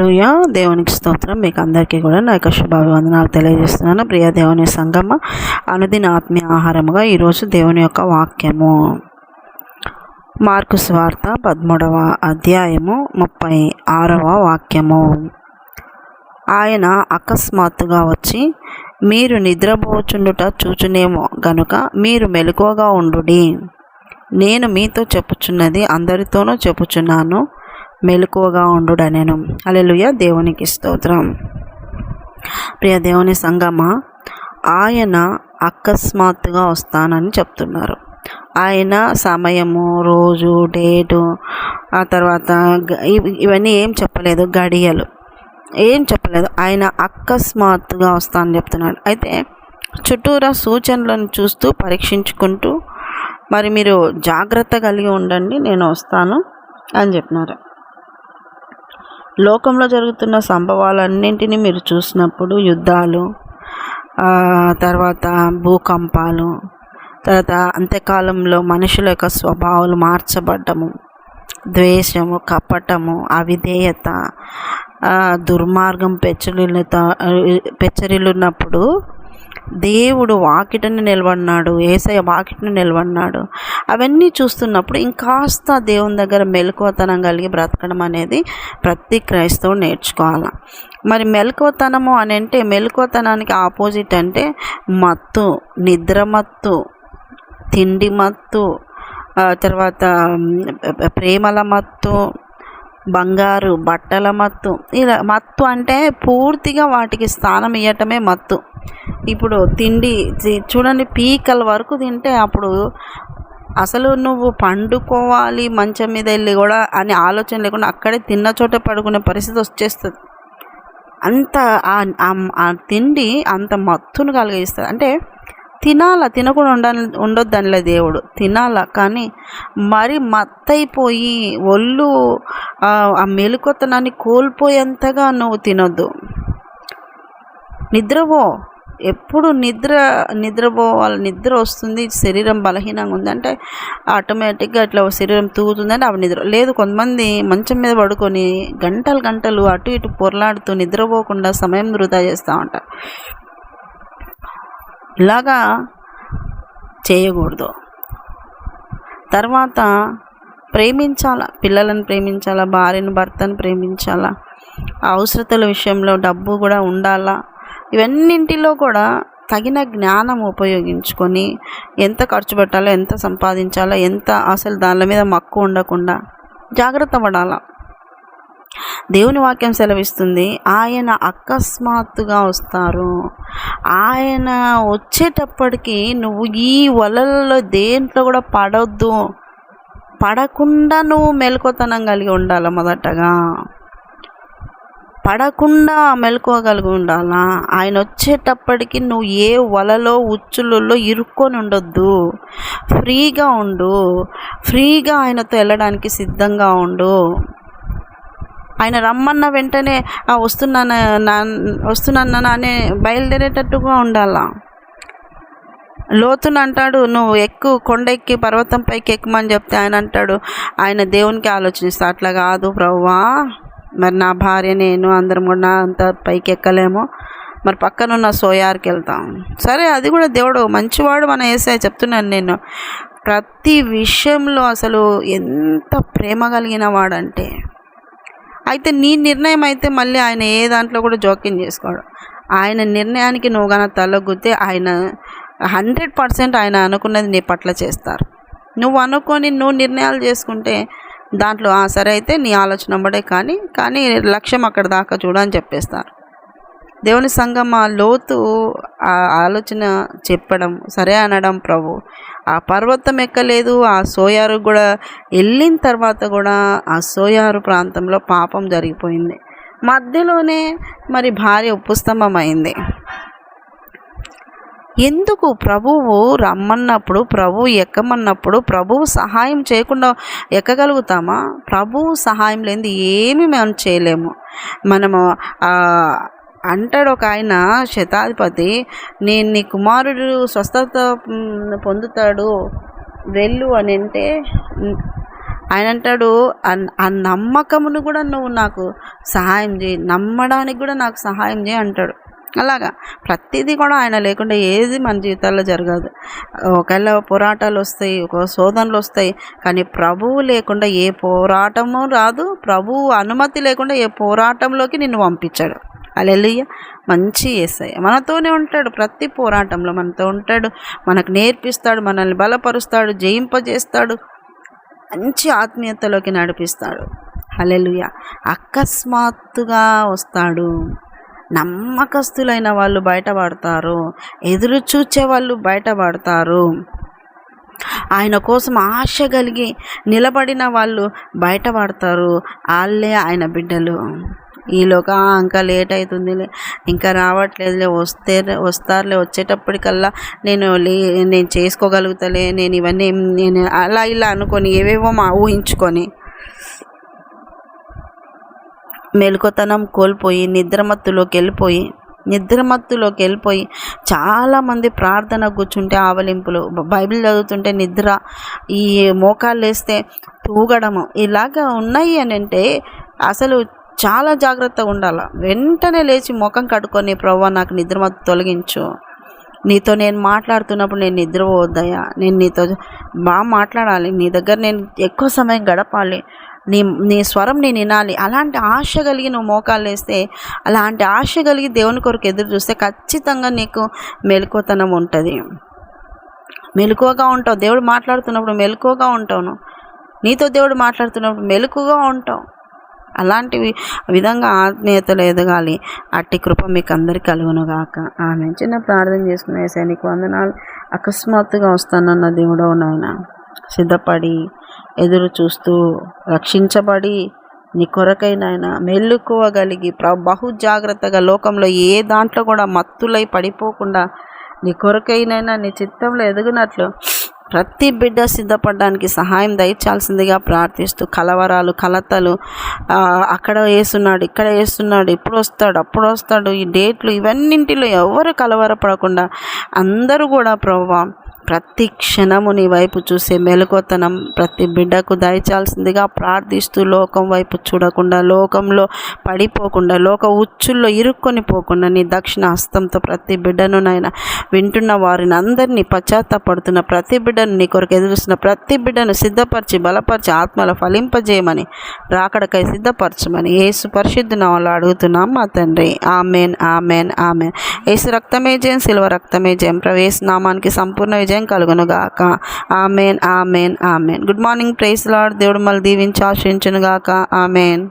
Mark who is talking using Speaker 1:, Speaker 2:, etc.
Speaker 1: లూయ దేవునికి స్తోత్రం. మీకు అందరికీ కూడా నా యొక్క శుభాభివందనాలు తెలియజేస్తున్నాను. ప్రియ దేవుని సంగమ అనుదిన ఆత్మీయ ఆహారముగా ఈరోజు దేవుని యొక్క వాక్యము. మార్కు స్వార్త పదమూడవ అధ్యాయము ముప్పై ఆరవ వాక్యము. ఆయన అకస్మాత్తుగా వచ్చి మీరు నిద్రపోచుండుట చూచునేమో గనుక మీరు మెలకువగా ఉండు నేను మీతో చెప్పుచున్నది అందరితోనూ చెప్పుచున్నాను. మెలకువగా ఉండుడనెను. అలెలుయ దేవునికి స్తోత్రం. ప్రియ దేవుని సంగమ ఆయన అకస్మాత్తుగా వస్తానని చెప్తున్నారు. ఆయన సమయము రోజు డేటు ఆ తర్వాత ఇవి- ఇవన్నీ ఏం చెప్పలేదు గడియలు. ఏం చెప్పలేదు ఆయన అకస్మాత్తుగా వస్తానని చెప్తున్నాడు. అయితే చుట్టూరా సూచనలను చూస్తూ పరీక్షించుకుంటూ మరి మీరు జాగ్రత్త కలిగి ఉండండి నేను వస్తాను అని చెప్పినారు. లోకంలో జరుగుతున్న సంభవాలన్నింటినీ మీరు చూసినప్పుడు యుద్ధాలు తర్వాత భూకంపాలు తర్వాత అంత్యకాలంలో మనుషుల యొక్క స్వభావాలు మార్చబడ్డము. ద్వేషము కపటము అవిధేయత దుర్మార్గం పెచ్చరిల్లుత పెచ్చరిల్లున్నప్పుడు దేవుడు వాకిటని నిలబడినాడు ఏసయ వాకిటని నిలబడినాడు. అవన్నీ చూస్తున్నప్పుడు ఇంకాస్త దేవుని దగ్గర మెలకువతనం కలిగి బ్రతకడం అనేది ప్రతి క్రైస్తవుడు నేర్చుకోవాలి. మరి మెలకువతనము అని అంటే మెలకువతనానికి ఆపోజిట్ అంటే మత్తు నిద్ర మత్తు తిండి మత్తు తర్వాత ప్రేమల మత్తు బంగారు బట్టల మత్తు. ఇలా మత్తు అంటే పూర్తిగా వాటికి స్థానం ఇవ్వటమే మత్తు. ఇప్పుడు తిండి చూడండి పీకల వరకు తింటే అప్పుడు అసలు నువ్వు పండుకోవాలి మంచం మీద వెళ్ళి కూడా అని ఆలోచన లేకుండా అక్కడే తిన్న చోట పడుకునే పరిస్థితి వచ్చేస్తుంది. అంత ఆ తిండి అంత మత్తును కలిగిస్తుంది. అంటే తినాల? తినకుండా ఉండాలి ఉండొద్దనిలే దేవుడు. తినాల? కానీ మరి మత్తైపోయి ఒళ్ళు ఆ మెలుకొత్తనాన్ని కోల్పోయేంతగా నువ్వు తినొద్దు. నిద్రపో. ఎప్పుడు నిద్ర నిద్రపోవాలి. నిద్ర వస్తుంది శరీరం బలహీనంగా ఉందంటే ఆటోమేటిక్గా ఇట్లా శరీరం తూగుతుందంటే అవి నిద్ర లేదు కొంతమంది మంచం మీద పడుకొని గంటలు గంటలు అటు ఇటు పొరలాడుతూ నిద్రపోకుండా సమయం వృధా చేస్తూ ఉంటారు. ఇలాగా చేయకూడదు. తర్వాత ప్రేమించాలా పిల్లలను ప్రేమించాలా భార్యను భర్తను ప్రేమించాలా అవసరతల విషయంలో డబ్బు కూడా ఉండాలా ఇవన్నింటిలో కూడా తగిన జ్ఞానం ఉపయోగించుకొని ఎంత ఖర్చు పెట్టాలో ఎంత సంపాదించాలో ఎంత అసలు దాని మీద మక్కువ ఉండకుండా జాగ్రత్త పడాలా. దేవుని వాక్యం సెలవిస్తుంది ఆయన అకస్మాత్తుగా వస్తారు. ఆయన వచ్చేటప్పటికి నువ్వు ఈ వలలలో దేంట్లో కూడా పడొద్దు. పడకుండా నువ్వు మెలకువతనం కలిగి ఉండాలి మొదటగా? పడకుండా మెలకువగలిగి ఉండాలా? ఆయన వచ్చేటప్పటికి నువ్వు ఏ వలలో ఉచ్చులలో ఇరుక్కొని ఉండొద్దు. ఫ్రీగా ఉండు. ఫ్రీగా ఆయనతో వెళ్ళడానికి సిద్ధంగా ఉండు. ఆయన రమ్మన్న వెంటనే వస్తున్నాను నా వస్తున్నాను అనే బయలుదేరేటట్టుగా ఉండాలా. లోతును అంటాడు నువ్వు ఎక్కువ కొండ ఎక్కి పర్వతం పైకి ఎక్కమని చెప్తే ఆయన అంటాడు ఆయన దేవునికి ఆలోచనిస్తా అట్లా కాదు ప్రవ్వా మరి నా భార్య నేను అందరం కూడా నా అంత పైకి ఎక్కలేము మరి పక్కనున్న సోయార్కి వెళ్తాం. సరే అది కూడా దేవుడు మంచివాడు మన వేసే చెప్తున్నాను నేను. ప్రతి విషయంలో అసలు ఎంత ప్రేమ కలిగిన వాడంటే అయితే నీ నిర్ణయం అయితే మళ్ళీ ఆయన ఏ దాంట్లో కూడా జోక్యం చేసుకోడు. ఆయన నిర్ణయానికి నువ్వు కానీ తలగుతే ఆయన హండ్రెడ్ పర్సెంట్ ఆయన అనుకున్నది నీ పట్ల చేస్తారు. నువ్వు అనుకొని నువ్వు నిర్ణయాలు చేసుకుంటే దాంట్లో "ఆ, సరే అయితే నీ ఆలోచన బడే కానీ కానీ లక్ష్యం అక్కడ దాకా చూడని చెప్పేస్తారు. దేవుని సంఘం ఆ లోతు ఆ ఆలోచన చెప్పడం సరే అనడం ప్రభు. ఆ పర్వతం ఎక్కలేదు ఆ సోయారు కూడా వెళ్ళిన తర్వాత కూడా ఆ సోయారు ప్రాంతంలో పాపం జరిగిపోయింది. మధ్యలోనే మరి భార్య ఉపస్తంభం అయింది ఎందుకు ప్రభువు రమ్మన్నప్పుడు ప్రభువు ఎక్కమన్నప్పుడు ప్రభువు సహాయం చేయకుండా ఎక్కగలుగుతామా? ప్రభువు సహాయం లేనిది ఏమి మనం చేయలేము. మనము అంటాడు ఒక ఆయన శతాధిపతి నేను నీ కుమారుడు స్వస్థత పొందుతాడు వెళ్ళు అని అంటే ఆయన అంటాడు ఆ నమ్మకమును కూడా నువ్వు నాకు సహాయం చేయి నమ్మడానికి కూడా నాకు సహాయం చేయి అంటాడు. అలాగా ప్రతిదీ కూడా ఆయన లేకుండా ఏది మన జీవితాల్లో జరగదు. ఒకవేళ పోరాటాలు వస్తాయి ఒక శోధనలు వస్తాయి కానీ ప్రభువు లేకుండా ఏ పోరాటము రాదు ప్రభువు అనుమతి లేకుండా ఏ పోరాటంలోకి నిన్ను పంపించాడు. అలెలుయ్య మంచి ఏసయ్య. మనతోనే ఉంటాడు ప్రతి పోరాటంలో. మనతో ఉంటాడు. మనకు నేర్పిస్తాడు మనల్ని బలపరుస్తాడు జయింపజేస్తాడు. మంచి ఆత్మీయతలోకి నడిపిస్తాడు. అలెలుయ అకస్మాత్తుగా వస్తాడు. నమ్మకస్తులైన వాళ్ళు బయటపడతారు ఎదురు చూచే వాళ్ళు బయటపడతారు ఆయన కోసం ఆశ కలిగి నిలబడిన వాళ్ళు బయటపడతారు వాళ్ళే ఆయన బిడ్డలు. ఈలోగా ఇంకా లేట్ అవుతుందిలే ఇంకా రావట్లేదులే. వస్తే వస్తారులే. వచ్చేటప్పటికల్లా నేను లే నేను చేసుకోగలుగుతలే. నేను ఇవన్నీ నేను అలా ఇలా అనుకొని ఏవేవో మా ఊహించుకొని మెలకుతనం కోల్పోయి నిద్రమత్తులోకి వెళ్ళిపోయి నిద్రమత్తులోకి వెళ్ళిపోయి చాలామంది ప్రార్థన కూర్చుంటే ఆవలింపులు. బైబిల్ చదువుతుంటే నిద్ర ఈ మోకాళ్ళు వేస్తే తూగడము. ఇలాగా ఉన్నాయి అని అంటే అసలు చాలా జాగ్రత్తగా ఉండాలి? వెంటనే లేచి ముఖం కట్టుకొని ప్రవ్వా నాకు నిద్రమత్తు తొలగించు. నీతో నేను మాట్లాడుతున్నప్పుడు నేను నిద్రపోవద్దయ్యా. నేను నీతో బాగా మాట్లాడాలి. నీ దగ్గర నేను ఎక్కువ సమయం గడపాలి. నీ నీ స్వరం నేను వినాలి. అలాంటి ఆశ కలిగి నువ్వు మోకాలు వేస్తే అలాంటి ఆశ కలిగి దేవుని కొరకు ఎదురు చూస్తే ఖచ్చితంగా నీకు మెలకువతనం ఉంటుంది. మెలకువగా ఉంటావు. దేవుడు మాట్లాడుతున్నప్పుడు మెలకువగా ఉంటావు నీతో దేవుడు మాట్లాడుతున్నప్పుడు మెలకువగా ఉంటావు. అలాంటి విధంగా ఆత్మీయతలు ఎదగాలి అట్టి కృప మీకు అందరికి కలుగునుగాక. ఆమె చిన్న ప్రార్థన చేసుకునే సైనిక వందనాలు. అకస్మాత్తుగా వస్తానన్న దేవుడవు నాయన సిద్ధపడి ఎదురు చూస్తూ రక్షించబడి నీ కొరకై నాయన మెల్లుకోవగలిగి ప్ర బహు జాగ్రత్తగా లోకంలో ఏ దాంట్లో కూడా మత్తులై పడిపోకుండా నీ కొరకైనైనా నీ చిత్తంలో ఎదుగునట్లు ప్రతి బిడ్డ సిద్ధపడడానికి సహాయం దయచాల్సిందిగా ప్రార్థిస్తూ కలవరాలు కలతలు అక్కడ వేస్తున్నాడు ఇక్కడ వేస్తున్నాడు ఇప్పుడు వస్తాడు అప్పుడు వస్తాడు ఈ డేట్లు ఇవన్నింటిలో ఎవరు కలవరపడకుండా అందరూ కూడా ప్రభావ ప్రతి క్షణము నీ వైపు చూసే మెలకువతనం ప్రతి బిడ్డకు దయచాల్సిందిగా ప్రార్థిస్తూ లోకం వైపు చూడకుండా లోకంలో పడిపోకుండా లోక ఉచ్చుల్లో ఇరుక్కొని పోకుండా నీ దక్షిణ హస్తంతో ప్రతి బిడ్డను నాయన వింటున్న వారిని అందరినీ పశ్చాత్తాపడుతున్న ప్రతి బిడ్డను నీ కొరకు ఎదురుస్తున్న ప్రతి బిడ్డను సిద్ధపరిచి బలపరిచి ఆత్మల ఫలింపజేయమని రాకడకై సిద్ధపరచమని ఏసు పరిశుద్ధ నామలో అడుగుతున్నాం మా తండ్రి. Amen amen amen. ఏసు రక్తమే జయం సిల్వ రక్తమే జయం. ప్రవేశ నామానికి సంపూర్ణ విజయం. కలుగునుగాక. Amen amen amen. Good morning praise lord దేవుడు మళ్ళీ దీవించి ఆశ్రయించునుగాక ఆమెన్.